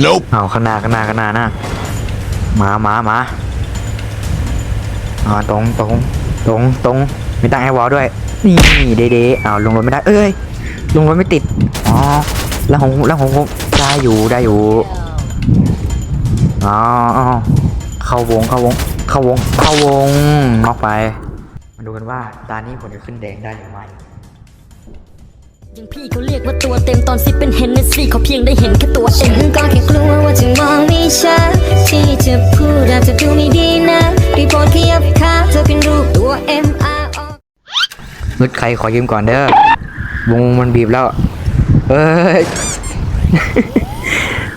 Nope. เอาข้างหน้าข้างหน้าข้างหน้าหน้ามามามาอ่าตรงตรงตรงตรงมีตั้งไอวอลด้วย นี่เดเดเอาลงรถไม่ได้ เอ้ย ลงรถไม่ติด อ๋อ แล้วของแล้วของผมได้อยู่ได้อยู่ อ๋อเข้าวงเข้าวง เข้าวงเข้าวงนอกไป มาดูกันว่าตานี้ผมจะขึ้นแดงได้หรือไม่ ยังพี่เขาเรียกว่าตัวเต็มตอนซิปเป็นเฮนเนสซี่เขาเพียงได้เห็นแค่ตัวเอฉังนก็แค่กลัวว่าจะมองไม่ชัดที่จะพูดอาจจะดูไม่ดีนะรีโพอร์ตขยับขาเธอเป็นรูปตัว M R O มึดใครขอยืมก่อนเด้อวงมันบีบแล้วเอ้ย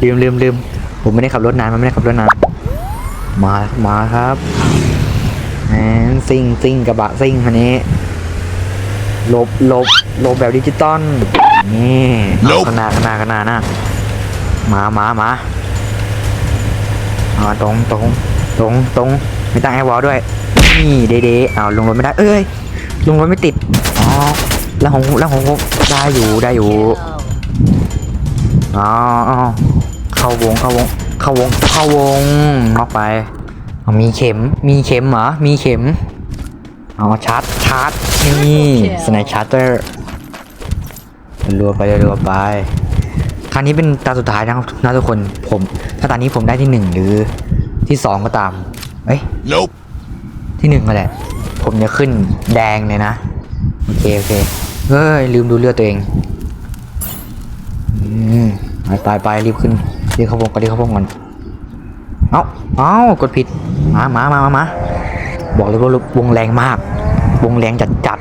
ลืมลืมลืมผมไม่ได้ขับรถนานมันไม่ได้ขับรถนานมามาครับแหมซิ่งซิ่งกระบะซิ่งคันนี้หลบหลบห ลบแบบดิจิตอลนี่เอา Nope ข้างหน้าข้างหน้าข้างหน้าหน้ามามามาอ่าตรงตรงตรงตรงไม่ตั้งไอวอลด้วย นี่เดเดเอาลงรถไม่ได้ เอ้ย ลงรถไม่ติด อ๋อ แล้วของแล้วของผมได้อยู่ได้อยู่อ๋ออ๋อเข้าวงเข้าวงเข้าวงเข้าวงน็อกไปอ๋อมีเข็ม มีเข็มเหรอ มีเข็ม อ๋อชาร์จชาร์จ นี่สไนชาร์เตอร์ รัวไปรัวไปครั้งนี้เป็นตาสุดท้ายนะครับนะทุกคนผมถ้าตอนนี้ผมได้ที่หนึ่งหรือที่สองก็ตามเอ้ย Nope. ที่หนึ่งก็แหละ ผมจะขึ้นแดงเลยนะ โอเค โอเคเฮ้ย ลืมดูเลือดตัวเองอืมไปไปไปรีบขึ้นรีบเข้าวงก่อนรีบเข้าวงก่อนเอ้าเอ้ากดผิด มามามามามาบอกเลยว่าวงแรงมาก วงแรงจัดจัด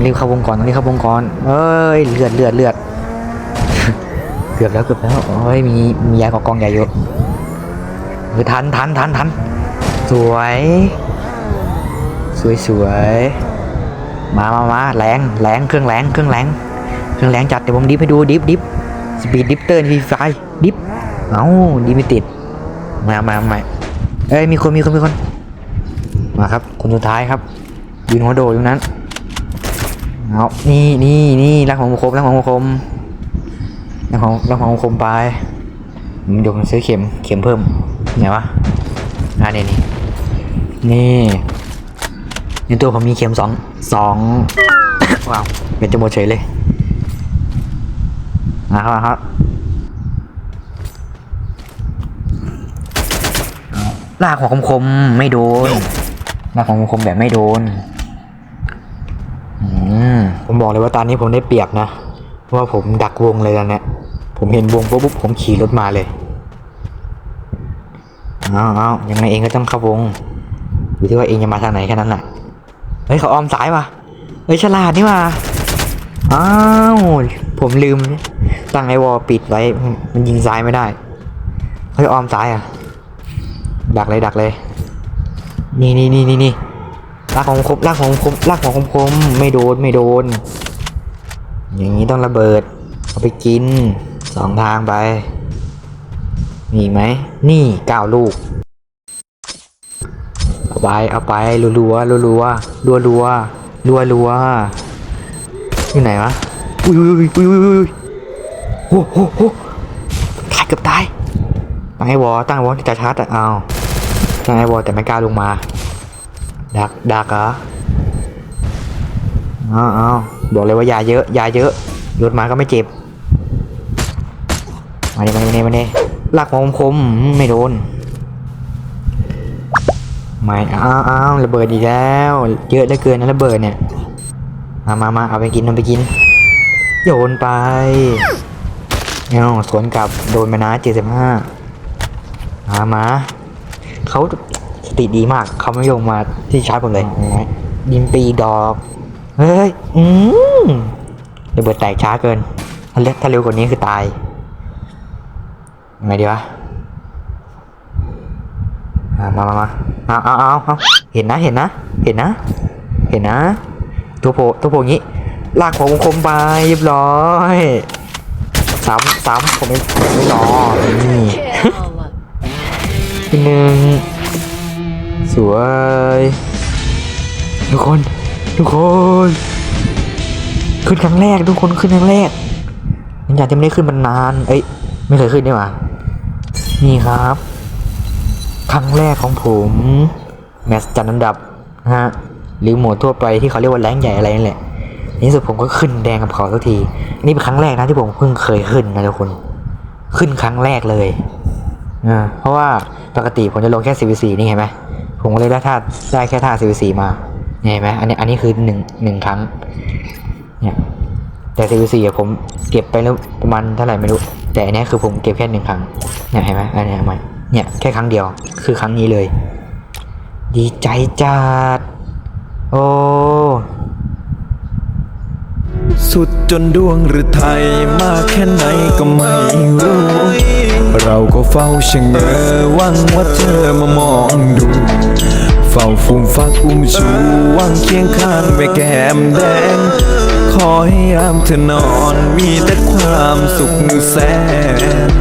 รีบเข้าวงก่อนต้องรีบเข้าวงก่อนเอ้ยเลือดเลือดเลือดเกือบแล้วเกือบแล้วเอ้ยมีมียากอกองใหญ่อยู่เออทันทันทันทันสวย สวยสวยมามามาแรงแรงเครื่องแรงเครื่องแรงเครื่องแรงจัดเดี๋ยวผมดิฟให้ดูดิฟดิฟสปีดดิฟเตอร์วีไฟดิฟเอ้าดิฟไม่ติดมามามาเอ้ยมีคนมีคนมีคนมาครับคนสุดท้ายครับยืนหัวโดอยู่นั้น เอานี่นี่นี่รักของคมรักของคมรักของรักของคมไปเดี๋ยวผมซื้อเข็มเข็มเพิ่มไหนวะอ่านี่นี่นี่ในตัวผมมีเข็มสองสองว้าวเป็นจมูกเฉยเลยนะครับครับลากหัวคมๆไม่โดนลากหัวคมๆแบบไม่โดน ผมบอกเลยว่าตอนนี้ผมได้เปรียบนะ ว่าผมดักวงเลยตอนเนี้ยผมเห็นวงปุ๊บผมขี่รถมาเลยเอาเอายังไงเองก็ต้องเข้าวงอยู่ที่ว่าเองจะมาทางไหนแค่นั้นแหละเฮ้ยเขาออมซ้ายว่ะเฮ้ยฉลาดนี่ว่ะอ้าวผมลืมตั้งไอวอลปิดไว้มันยิงซ้ายไม่ได้เฮ้ยออมซ้ายอะ ดักเลยดักเลย นี่นี่นี่นี่นี่ ลากของคมลากของคมลากของคมคมไม่โดนไม่โดน อย่างนี้ต้องระเบิด เอาไปกินสองทางไป มีอีกไหม นี่เก้าลูก เอาไปเอาไปรัวรัวรัวรัวรัวรัวรัวรัวอยู่ไหนวะอุ้ยอุ้ยอุ้ยอุ้ยอุ้ยโอ้โหโอ้ตายเกือบตายตั้งไอ้วอตั้งไอ้วอที่จะชาร์จแต่เอาตั้งไอ้วอแต่ไม่กล้าลงมา ดักดักเหรอเอาเอาบอกเลยว่ายาเยอะยาเยอะโยนมาก็ไม่เจ็บมาเนี่ยมาเนี่ยมาเนี่ยลากของคมไม่โดนไม่อ้าวอ้าวระเบิดอีกแล้ว เยอะเหลือเกินนะระเบิดเนี่ยมามามาเอาไปกินเอาไปกิน โยนไปเอาสวนกลับโดนไปนะเจ็ดสิบห้ามามาเขา ติดีมากเขาไม่ลงมาที่ชาร์จผมเลยดินปีดอกเฮ้ยอืมระเบิดแตกช้าเกินถ้าเร็วถ้าเร็วกว่านี้คือตายยังไงดีวะอะมามามาเอาเอาเอาเอาเห็นนะเห็นนะ เห็นนะ เห็นนะ ตัวโผล่ตัวโผล่อย่างงี้ ลากหัววงคมไปเรียบร้อยซ้ำซ้ำผมไม่ผมไม่รอนี่ที่หนึ่ง สวย ทุกคน ทุกคน ขึ้นครั้งแรกทุกคนขึ้นครั้งแรกหลังจากที่ไม่ได้ขึ้นมานาน เอ้ย ไม่เคยขึ้นนี่หว่านี่ครับ ครั้งแรกของผมแมตช์จัดอันดับนะฮะหรือโหมดทั่วไปที่เขาเรียกว่าแรงใหญ่อะไรนั่นแหละนี่สุดผมก็ขึ้นแดงกับเขาสักที นี่เป็นครั้งแรกนะที่ผมเพิ่งเคยขึ้นนะทุกคน ขึ้นครั้งแรกเลยอ่าเพราะว่าปกติผมจะลงแค่ CVC นี่เห็นไหม ผมก็เลยได้ท่าได้แค่ท่า CVC มาเนี่ยเห็นไหมอันนี้อันนี้คือหนึ่งหนึ่งครั้ง เนี่ย แต่ CVC อะผมเก็บไปแล้วประมาณเท่าไหร่ไม่รู้ แต่อันนี้คือผมเก็บแค่หนึ่งครั้ง เนี่ยเห็นไหมอันนี้ยมันเนี่ยแค่ครั้งเดียว คือครั้งนี้เลย ดีใจจัด โอ้สุดจนดวงหรือไทยมากแค่ไหนก็ไม่รู้ เราก็เฝ้าชะเง้อวังว่าเธอมามองดู เฝ้าฟูมฟักอุ้มชูวังเคียงข้างไปแก้มแดง ขอให้ยามเธอนอนมีแต่ความสุขแสน